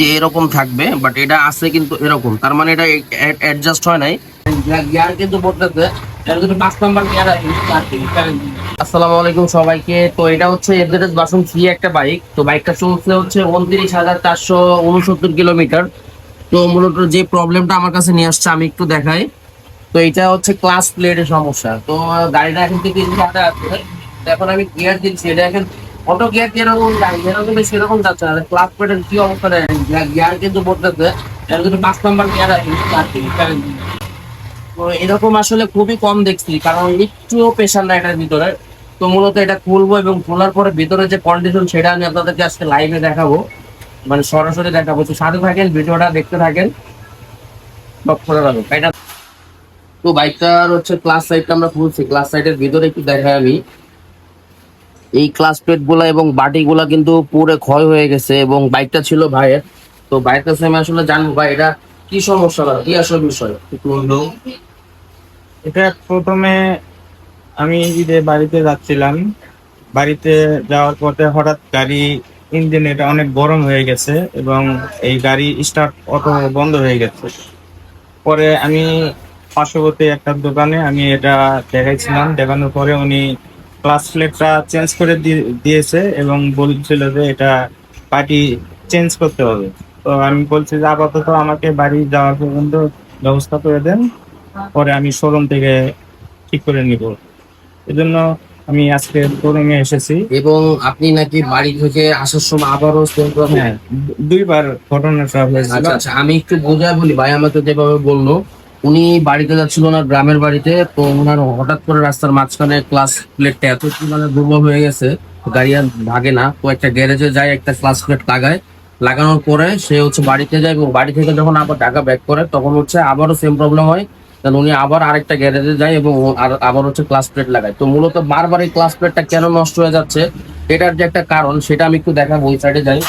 যে এরকম থাকবে বাট এটা আছে কিন্তু এরকম। তার মানে এটা অ্যাডজাস্ট হয় নাই। গিয়ার কিন্তু গিয়ার আসসালামু আলাইকুম সবাইকে। তো এটা হচ্ছে বাসন ফ্রি একটা বাইক তো বাইকটা চলছে হচ্ছে উনত্রিশ হাজার চারশো উনসত্তর কিলোমিটার তো মূলত যে প্রবলেমটা আমার কাছে নিয়ে আসছে আমি একটু দেখাই। তো এটা হচ্ছে ক্লাস প্লেটের সমস্যা। তো গাড়িটা এখন থেকে আছে। এখন আমি গিয়ার দিচ্ছি। এটা এখন অটো গিয়ার যেরকম যায় যেরকম সেরকম যাচ্ছে না। ক্লাস প্লেটের কি অবস্থা গিয়ার কিন্তু বলতেছে এটা কিন্তু পাঁচ নাম্বার গিয়ার তো এরকম আসলে খুবই কম দেখছি, কারণ একটুও প্রেশার না এটার ভিতরে। তো মূলত এটা খুলবো এবং খোলার পরে ভিতরে যে কন্ডিশন সেটা আমি আপনাদেরকে আজকে লাইভে দেখাবো। মানে সরাসরি দেখাবো। তো সাথে থাকেন, ভিডিওটা দেখতে থাকেন। করে রাখব এটা তো বাইকটার হচ্ছে ক্লাস সাইডটা আমরা খুলছি। ক্লাস সাইডের ভিতরে একটু দেখাই আমি। এই ক্লাস প্লেটগুলা এবং বাটি গুলা কিন্তু পুরো ক্ষয় হয়ে গেছে এবং বাইকটা ছিল ভাইয়ের। তো বাইকের কাছে আমি আসলে জানব ভাই এটা কি সমস্যা কি আসলে বিষয়? এটা প্রথমে আমি ঈদে বাড়িতে যাচ্ছিলাম। বাড়িতে যাওয়ার পথে হঠাৎ গাড়ি ইঞ্জিন এটা অনেক গরম হয়ে গেছে এবং এই গাড়ি স্টার্ট অটো বন্ধ হয়ে গেছে। পরে আমি পার্শ্ববর্তী একটা দোকানে আমি এটা দেখাইছিলাম। দেখানোর পরে উনি ক্লাস প্লেটটা চেঞ্জ করে দিয়েছে এবং বলছিল যে এটা পার্টি চেঞ্জ করতে হবে। তো আমি বলছি যে আপাতত আমাকে বাড়ি যাওয়ার পর্যন্ত ব্যবস্থা করে দেন পরে আমি শোরুম থেকে ঠিক করে নিব। এজন্য আমি আজকে শোরুমে এসেছি। এবং আপনি নাকি বাড়ি থেকে আসার সময় আবারও? হ্যাঁ দুইবার ঘটনাটা হয়েছিল। আচ্ছা আচ্ছা আমি একটু বোঝায় বলি ভাই আমাকে যেভাবে বলল উনি বাড়িতে যাচ্ছিল না গ্রামের বাড়িতে, তো ওনার হঠাৎ করে রাস্তার মাঝখানে ক্লাস প্লেটটা এত মানে দুর্বল হয়ে গেছে, গাড়ি আর ভাগে না। তো একটা গ্যারেজে যায়, একটা ক্লাস প্লেট লাগায়। লাগানোর পরে সে হচ্ছে বাড়িতে যায় এবং বাড়ি থেকে যখন আবার ঢাকা ব্যাক করে, তখন হচ্ছে আবারও সেম প্রবলেম হয়। তাহলে উনি আবার আরেকটা গ্যারেজে যায় এবং আবার হচ্ছে ক্লাস প্লেট লাগায়। তো মূলত বারবার এই ক্লাস প্লেটটা কেন নষ্ট হয়ে যাচ্ছে, এটার যে একটা কারণ, সেটা আমি একটু দেখাবো, ওই সাইডে যাই।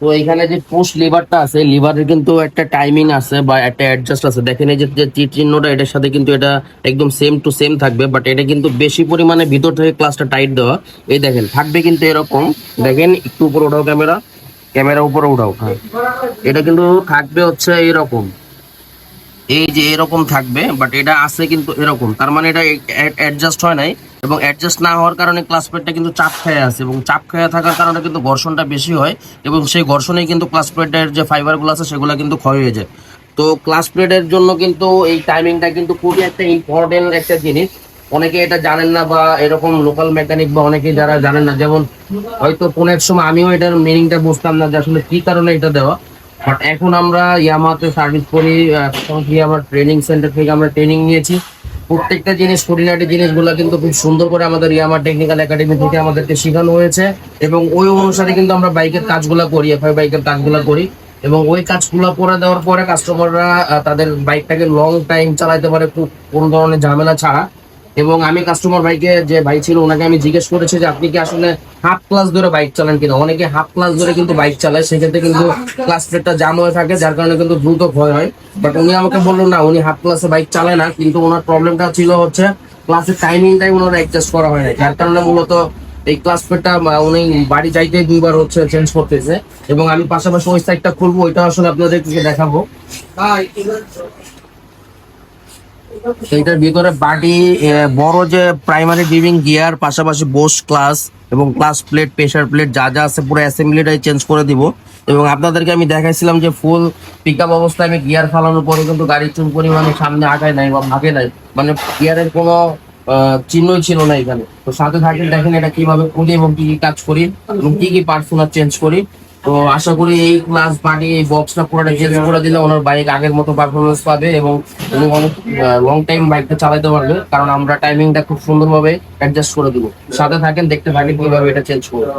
তো এখানে যে পোস্ট লিভারটা আছে লিভারের কিন্তু একটা টাইমিং আছে বা একটা অ্যাডজাস্ট আছে। দেখেন এই যে তীর চিহ্নটা, এটার সাথে কিন্তু এটা একদম সেম টু সেম থাকবে বাট এটা কিন্তু বেশি পরিমাণে ভিতর থেকে ক্লাসটা টাইট দেওয়া। এই দেখেন, থাকবে কিন্তু এরকম। দেখেন, একটু উপরে উঠাও ক্যামেরা ক্যামেরা উপরে উঠাও হ্যাঁ। এটা কিন্তু থাকবে হচ্ছে এরকম। এই যে এরকম থাকবে বাট এটা আছে কিন্তু এরকম। তার মানে এটা অ্যাডজাস্ট হয় নাই। এবং অ্যাডজাস্ট না হওয়ার কারণে ক্লাস প্লেটটা কিন্তু চাপ খেয়ে আছে এবং চাপ খেয়ে থাকার কারণে কিন্তু ঘর্ষণটা বেশি হয় এবং সেই ঘর্ষণেই কিন্তু ক্লাস প্লেটের যে ফাইবারগুলো আছে সেগুলো কিন্তু ক্ষয় হয়ে যায়। তো ক্লাস প্লেটের জন্য কিন্তু এই টাইমিংটা কিন্তু খুবই একটা ইম্পর্টেন্ট একটা জিনিস। অনেকে এটা জানেন না বা এরকম লোকাল মেকানিক বা অনেকে যারা জানেন না, যেমন হয়তো কোনো এক সময় আমিও এটার মিনিংটা বুঝতাম না যে আসলে কি কারণে এটা দেওয়া। বাট এখন আমরা ইয়ামাতে সার্ভিস করি আমার ট্রেনিং সেন্টার থেকে আমরা ট্রেনিং নিয়েছি। প্রত্যেকটা জিনিস, খুঁটিনাটি জিনিসগুলো কিন্তু খুব সুন্দর করে আমাদের ইয়ামা টেকনিক্যাল একাডেমি থেকে আমাদেরকে শেখানো হয়েছে এবং ওই অনুসারে কিন্তু আমরা বাইকের কাজগুলো করি এফআই বাইকের কাজগুলো করি এবং ওই কাজগুলো করে দেওয়ার পরে কাস্টমাররা তাদের বাইকটাকে লং টাইম চালাইতে পারে, খুব কোনো ধরনের ঝামেলা ছাড়া। এবং আমি কাস্টমার ভাইকে যে ভাই ছিল, ওনাকে আমি জিজ্ঞেস করেছি যে, আপনি কি আসলে হাফ ক্লাস ধরে বাইক চালান কিনা? অনেকে হাফ ক্লাস ধরে কিন্তু বাইক চালায়, সেক্ষেত্রে কিন্তু ক্লাস প্লেটটা জাম হয়ে থাকে, যার কারণে কিন্তু দ্রুত ক্ষয় হয়। বাট উনি আমাকে বলল, না, উনি হাফ ক্লাসে বাইক চালায় না। কিন্তু ওনার প্রবলেমটা ছিল হচ্ছে ক্লাসের টাইমিংটাই ওনার অ্যাডজাস্ট করা হয় না যার কারণে মূলত এই ক্লাস প্লেটটা উনি বাড়ি যাইতে দুইবার হচ্ছে চেঞ্জ করতেছে। এবং আমি পাশাপাশি ওই সাইডটা খুলবো, ওইটা আসলে আপনাদেরকে দেখাবো। এইটার ভিতরে বাটি বড় যে প্রাইমারি ডিভিং গিয়ার পাশাপাশি বোস ক্লাস এবং ক্লাস প্লেট প্রেশার প্লেট যা যা আছে পুরো অ্যাসেম্বলিটাই চেঞ্জ করে দিব। এবং আপনাদেরকে আমি দেখাইছিলাম যে ফুল পিক আপ অবস্থায় আমি গিয়ার ফালানোর পরে কিন্তু গাড়ি চুল পরিমাণে সামনে আগায় নাই বা ভাগে নাই। মানে গিয়ারের কোনো চিহ্নই ছিল না এখানে। তো সাথে থাকেন, দেখেন এটা কীভাবে করি এবং কি কি কাজ করি এবং কি কি পার্টস চেঞ্জ করি। তো আশা করি এই ক্লাস পার্টি এই বক্সটা পুরোটা চেঞ্জ করে দিলে ওনার বাইক আগের মতো পারফরমেন্স পাবে এবং উনি অনেক লং টাইম বাইকটা চালাতে পারবে, কারণ আমরা টাইমিংটা খুব সুন্দরভাবে অ্যাডজাস্ট করে দিব। সাথে থাকেন, দেখতে থাকেন কীভাবে এটা চেঞ্জ করব।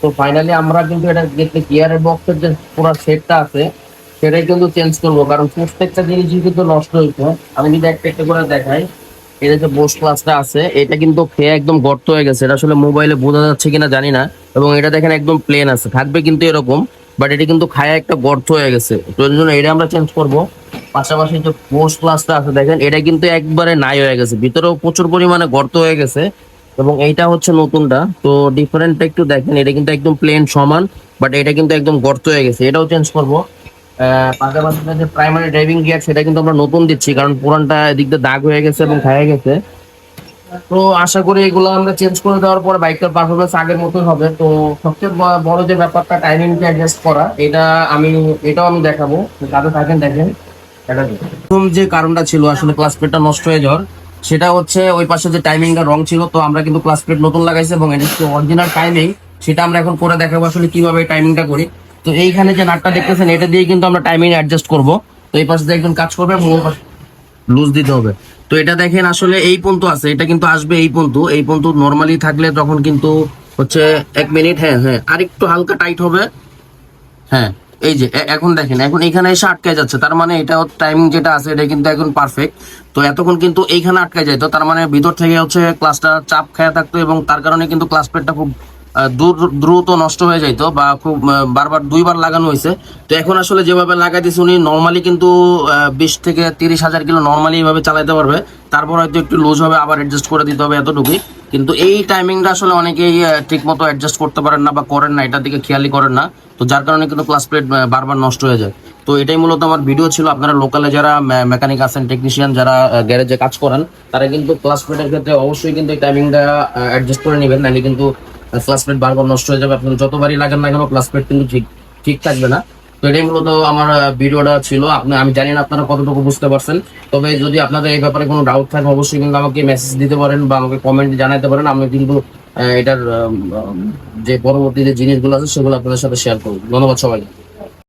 তো ফাইনালি আমরা কিন্তু এটা দেখতে গিয়ারের বক্সের যে পুরো সেটটা আছে, সেটাই কিন্তু চেঞ্জ করব, কারণ প্রত্যেকটা জিনিসই কিন্তু নষ্ট হয়েছে আমি যদি একটা একটা করে দেখাই এটা যে বোস ক্লাসটা আছে, এটা কিন্তু খেয়ে একদম গর্ত হয়ে গেছে। এটা আসলে মোবাইলে বোঝা যাচ্ছে কিনা জানি না। এবং এটা দেখেন একদম প্লেন আছে। থাকবে কিন্তু এরকম বাট এটা কিন্তু খায় একটা গর্ত হয়ে গেছে। তো জন্য এটা আমরা চেঞ্জ করব। পাশাপাশি যে পোস্ট ক্লাসটা আছে, দেখেন, এটা কিন্তু একবারে নাই হয়ে গেছে। ভিতরেও প্রচুর পরিমাণে গর্ত হয়ে গেছে। এবং এইটা হচ্ছে নতুনটা। তো ডিফারেন্টটা একটু দেখেন, এটা কিন্তু একদম প্লেন সমান বাট এটা কিন্তু একদম গর্ত হয়ে গেছে। এটাও চেঞ্জ করব। পাশাপাশি যে প্রাইমারি ড্রাইভিং গিয়ার সেটা কিন্তু আমরা নতুন দিচ্ছি, কারণ পুরানটা এদিক দিয়ে দাগ হয়ে গেছে এবং খাইয়ে গেছে। তো আশা করি এগুলো আমরা চেঞ্জ করে দেওয়ার পর বাইকটার পারফরমেন্স আগের মতোই হবে। তো সবচেয়ে বড় যে ব্যাপারটা টাইমিংকে অ্যাডজাস্ট করা, এটা আমি, এটাও আমি দেখাবো। কাজে থাকেন, দেখেন। প্রথম যে কারণটা ছিল, আসলে ক্লাস প্লেটটা নষ্ট হয়ে যাওয়ার, সেটা হচ্ছে ওই পাশে যে টাইমিংটা রং ছিল, তো আমরা কিন্তু ক্লাস প্লেট নতুন লাগাইছি এবং এটা অরিজিনাল টাইমিং সেটা আমরা এখন করে দেখাবো আসলে কীভাবে টাইমিংটা করি। তো এইখানে যে নাটটা দেখতেছেন, এটা দিয়ে কিন্তু আমরা টাইমিং অ্যাডজাস্ট করব। তো এই পাশে একজন কাজ করবে লুজ দিতে হবে। তো এটা দেখেন, আসলে এই পর্যন্ত আছে, এটা কিন্তু আসবে এই পর্যন্ত এই পর্যন্ত নর্মালি থাকলে তখন কিন্তু হচ্ছে এক মিনিট হ্যাঁ হ্যাঁ আর একটু হালকা টাইট হবে। হ্যাঁ এই যে এখন দেখেন, এখন এখানে এসে আটকে যাচ্ছে। তার মানে এটা টাইমিং যেটা আছে, এটা কিন্তু এখন পারফেক্ট তো এতক্ষণ কিন্তু এইখানে আটকে যেত তার মানে ভিতর থেকে হচ্ছে ক্লাসটা চাপ খেয়ে থাকতো, এবং তার কারণে কিন্তু ক্লাস প্লেটটা খুব দ্রুত নষ্ট হয়ে যাইতো বা খুব বারবার দুইবার লাগানো হয়েছে তো এখন আসলে যেভাবে লাগাইতেছি উনি নর্মালি কিন্তু বিশ থেকে তিরিশ হাজার কিলো নর্মালি এইভাবে চালাইতে পারবে। তারপর হয়তো একটু লুজ হবে, আবার অ্যাডজাস্ট করে দিতে হবে এতটুকুই। কিন্তু এই টাইমিংটা আসলে অনেকেই ঠিক মতো অ্যাডজাস্ট করতে পারেন না বা করেন না, এটার দিকে খেয়ালই করেন না। তো যার কারণে কিন্তু ক্লাস প্লেট বারবার নষ্ট হয়ে যায়। তো এটাই মূলত আমার ভিডিও ছিল। আপনারা লোকালে যারা মেকানিক আছেন টেকনিশিয়ান যারা গ্যারেজে কাজ করেন, তারা কিন্তু ক্লাস প্লেটের ক্ষেত্রে অবশ্যই কিন্তু এই টাইমিংটা অ্যাডজাস্ট করে নেবেন। নাহলে কিন্তু ক্লাস প্লেট বারবার নষ্ট হয়ে যাবে আপনি যতবারই লাগেন না কেন ক্লাসমেট কিন্তু ঠিক ঠিক থাকবে না। তো এটাই মূলত আমার ভিডিওটা ছিল। আপনি, আমি জানি না আপনারা কতটুকু বুঝতে পারছেন। তবে যদি আপনাদের এই ব্যাপারে কোনো ডাউট থাকে, অবশ্যই কিন্তু আমাকে মেসেজ দিতে পারেন বা আমাকে কমেন্ট জানাতে পারেন। আমি কিন্তু এটার যে পরবর্তী যে জিনিসগুলো আছে সেগুলো আপনাদের সাথে শেয়ার করব। ধন্যবাদ সবাইকে।